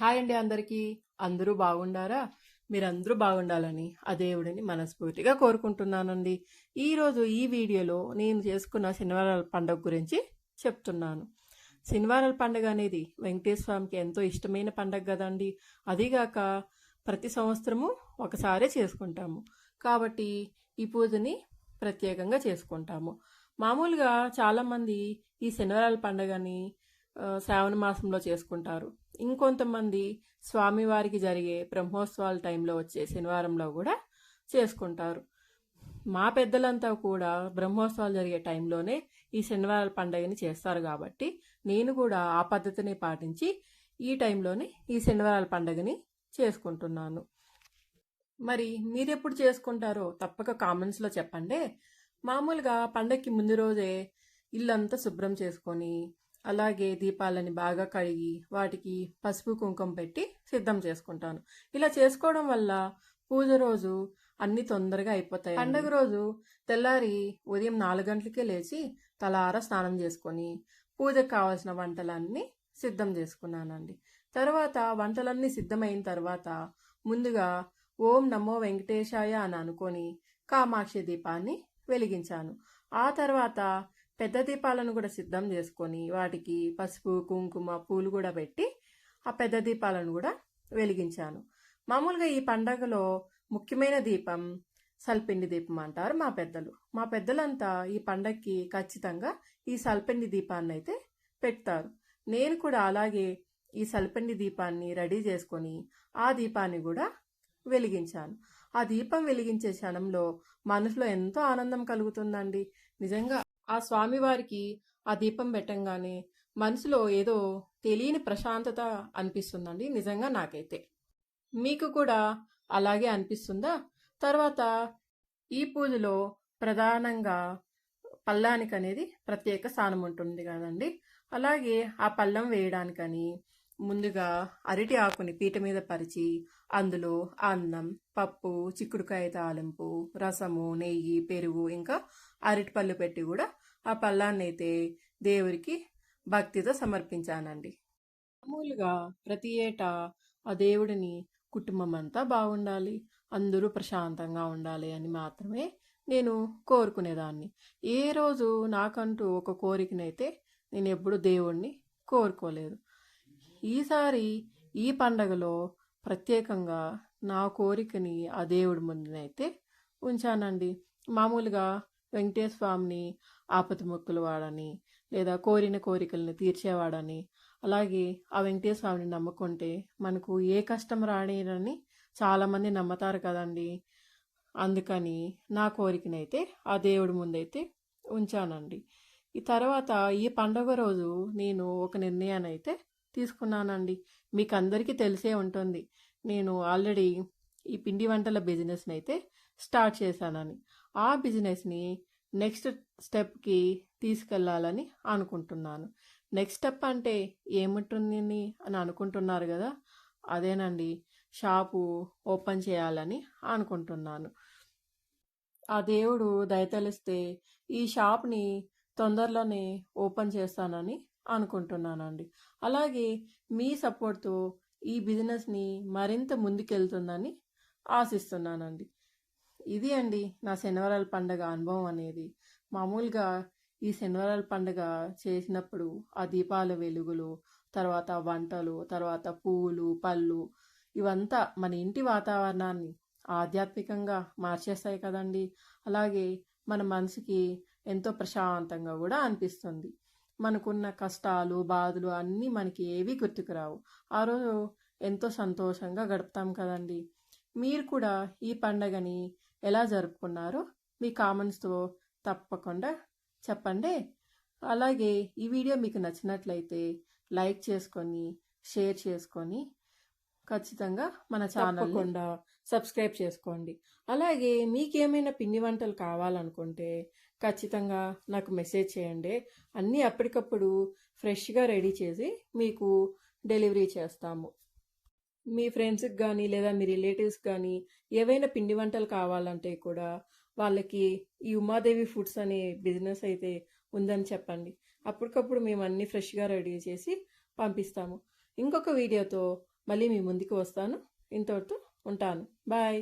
Hi అండి అందరికీ. అందరూ బాగుండారా? మీరందరూ బాగుండాలని ఆ దేవుడిని మనస్ఫూర్తిగా కోరుకుంటున్నానండి. ఈరోజు ఈ వీడియోలో నేను చేసుకున్న శనివారాల పండుగ గురించి చెప్తున్నాను. శనివారాల పండుగ అనేది వెంకటేశ్వర స్వామికి ఎంతో ఇష్టమైన పండుగ కదండి. అదిగాక ప్రతి సంవత్సరము ఒకసారే చేసుకుంటాము. కాబట్టి ఈ పూజని ప్రత్యేకంగా చేసుకుంటాము. మామూలుగా చాలామంది ఈ శనివారాల పండుగని శ్రావణ మాసంలో చేసుకుంటారు. ఇంకొంతమంది స్వామివారికి జరిగే బ్రహ్మోత్సవాల టైంలో వచ్చే శనివారంలో కూడా చేసుకుంటారు. మా పెద్దలంతా కూడా బ్రహ్మోత్సవాలు జరిగే టైంలోనే ఈ శనివారాల పండుగని చేస్తారు కాబట్టి నేను కూడా ఆ పద్ధతిని పాటించి ఈ టైంలోనే ఈ శనివారాల పండుగని చేసుకుంటున్నాను. మరి మీరెప్పుడు చేసుకుంటారో తప్పక కామెంట్స్లో చెప్పండి. మామూలుగా పండగకి ముందు రోజే ఇల్లంతా శుభ్రం చేసుకొని అలాగే దీపాలని బాగా కడిగి వాటికి పసుపు కుంకుమ పెట్టి సిద్ధం చేసుకుంటాను. ఇలా చేసుకోవడం వల్ల పూజ రోజు అన్ని తొందరగా అయిపోతాయి పండగ రోజు తెల్లారి ఉదయం నాలుగు గంటలకే లేచి తలార స్నానం చేసుకొని పూజకు కావాల్సిన వంటలన్నీ సిద్ధం చేసుకున్నానండి. తర్వాత వంటలన్నీ సిద్ధమైన తర్వాత ముందుగా ఓం నమో వెంకటేశాయ అని అనుకొని కామాక్షి దీపాన్ని వెలిగించాను. ఆ తర్వాత పెద్ద దీపాలను కూడా సిద్ధం చేసుకొని వాటికి పసుపు కుంకుమ పూలు కూడా పెట్టి ఆ పెద్ద దీపాలను కూడా వెలిగించాను. మామూలుగా ఈ పండగలో ముఖ్యమైన దీపం సల్పిండి దీపం అంటారు మా పెద్దలు. మా పెద్దలంతా ఈ పండగకి ఖచ్చితంగా ఈ సల్పిండి దీపాన్ని అయితే పెడతారు. నేను కూడా అలాగే ఈ సల్పిండి దీపాన్ని రెడీ చేసుకొని ఆ దీపాన్ని కూడా వెలిగించాను. ఆ దీపం వెలిగించే క్షణంలో మనసులో ఎంతో ఆనందం కలుగుతుందండి. నిజంగా ఆ స్వామివారికి ఆ దీపం పెట్టంగానే మనసులో ఏదో తెలియని ప్రశాంతత అనిపిస్తుందండి నిజంగా నాకైతే. మీకు కూడా అలాగే అనిపిస్తుందా? తర్వాత ఈ పూజలో ప్రధానంగా పల్లానికి అనేది ప్రత్యేక స్థానం ఉంటుంది కదండి అలాగే ఆ పళ్ళం వేయడానికని ముందుగా అరటి ఆకుని పీట మీద పరిచి అందులో అన్నం పప్పు చిక్కుడుకాయ తాలింపు రసము నెయ్యి పెరుగు ఇంకా అరటిపళ్ళు పెట్టి కూడా ఆ పళ్ళాన్ని అయితే దేవుడికి భక్తితో సమర్పించానండి. మామూలుగా ప్రతి ఏటా ఆ దేవుడిని కుటుంబం అంతా బాగుండాలి అందరూ ప్రశాంతంగా ఉండాలి అని మాత్రమే నేను కోరుకునేదాన్ని. ఏ రోజు నాకంటూ ఒక కోరికనైతే నేను ఎప్పుడు దేవుణ్ణి కోరుకోలేదు. ఈసారి ఈ పండగలో ప్రత్యేకంగా నా కోరికని ఆ దేవుడి ముందునైతే ఉంచానండి. మామూలుగా వెంకటేశ్వర స్వామిని ఆపతి మొక్కులు వాడని లేదా కోరిన కోరికలను తీర్చేవాడని అలాగే ఆ వెంకటేశ్వర స్వామిని నమ్ముకుంటే మనకు ఏ కష్టం రానిరని చాలామంది నమ్ముతారు కదండి. అందుకని నా కోరికనైతే ఆ దేవుడి ముందైతే ఉంచానండి. ఈ తర్వాత ఈ పండుగ రోజు నేను ఒక నిర్ణయాన్ని అయితే తీసుకున్నానండి. మీకు అందరికీ తెలిసే ఉంటుంది. నేను ఆల్రెడీ ఈ పిండి వంటల బిజినెస్ని అయితే స్టార్ట్ చేశానని. ఆ బిజినెస్ని నెక్స్ట్ స్టెప్కి తీసుకెళ్ళాలని అనుకుంటున్నాను. నెక్స్ట్ స్టెప్ అంటే ఏముంటుంది అని అనుకుంటున్నారు కదా అదేనండి. షాపు ఓపెన్ చేయాలని అనుకుంటున్నాను. ఆ దేవుడు దయతలిస్తే ఈ షాప్ని తొందరలోనే ఓపెన్ చేస్తానని అనుకుంటున్నానండి. అలాగే మీ సపోర్ట్తో ఈ బిజినెస్ని మరింత ముందుకెళ్తుందని ఆశిస్తున్నానండి. ఇది అండి నా శనివారాల పండగ అనుభవం అనేది. మామూలుగా ఈ శనివారాల పండగ చేసినప్పుడు ఆ దీపాల వెలుగులు తర్వాత వంటలు తర్వాత పువ్వులు పళ్ళు ఇవంతా మన ఇంటి వాతావరణాన్ని ఆధ్యాత్మికంగా మార్చేస్తాయి కదండి. అలాగే మన మనసుకి ఎంతో ప్రశాంతంగా కూడా అనిపిస్తుంది. మనకున్న కష్టాలు బాధలు అన్నీ మనకి ఏవి గుర్తుకురావు. ఆ రోజు ఎంతో సంతోషంగా గడుపుతాం కదండి. మీరు కూడా ఈ పండగని ఎలా జరుపుకున్నారో మీ కామెంట్స్తో తప్పకుండా చెప్పండి. అలాగే ఈ వీడియో మీకు నచ్చినట్లయితే లైక్ చేసుకొని షేర్ చేసుకొని ఖచ్చితంగా మన ఛానల్ సబ్స్క్రైబ్ చేసుకోండి. అలాగే మీకేమైనా పిండి వంటలు కావాలనుకుంటే ఖచ్చితంగా నాకు మెసేజ్ చేయండి. అన్నీ అప్పటికప్పుడు ఫ్రెష్గా రెడీ చేసి మీకు డెలివరీ చేస్తాము. మీ ఫ్రెండ్స్కి కానీ లేదా మీ రిలేటివ్స్ కానీ ఏవైనా పిండి వంటలు కావాలంటే కూడా వాళ్ళకి ఈ ఉమాదేవి ఫుడ్స్ అనే బిజినెస్ అయితే ఉందని చెప్పండి. అప్పటికప్పుడు మేము అన్నీ ఫ్రెష్గా రెడీ చేసి పంపిస్తాము. ఇంకొక వీడియోతో మళ్ళీ మీ ముందుకు వస్తాను. ఇంతవరకు ఉంటాను. బాయ్.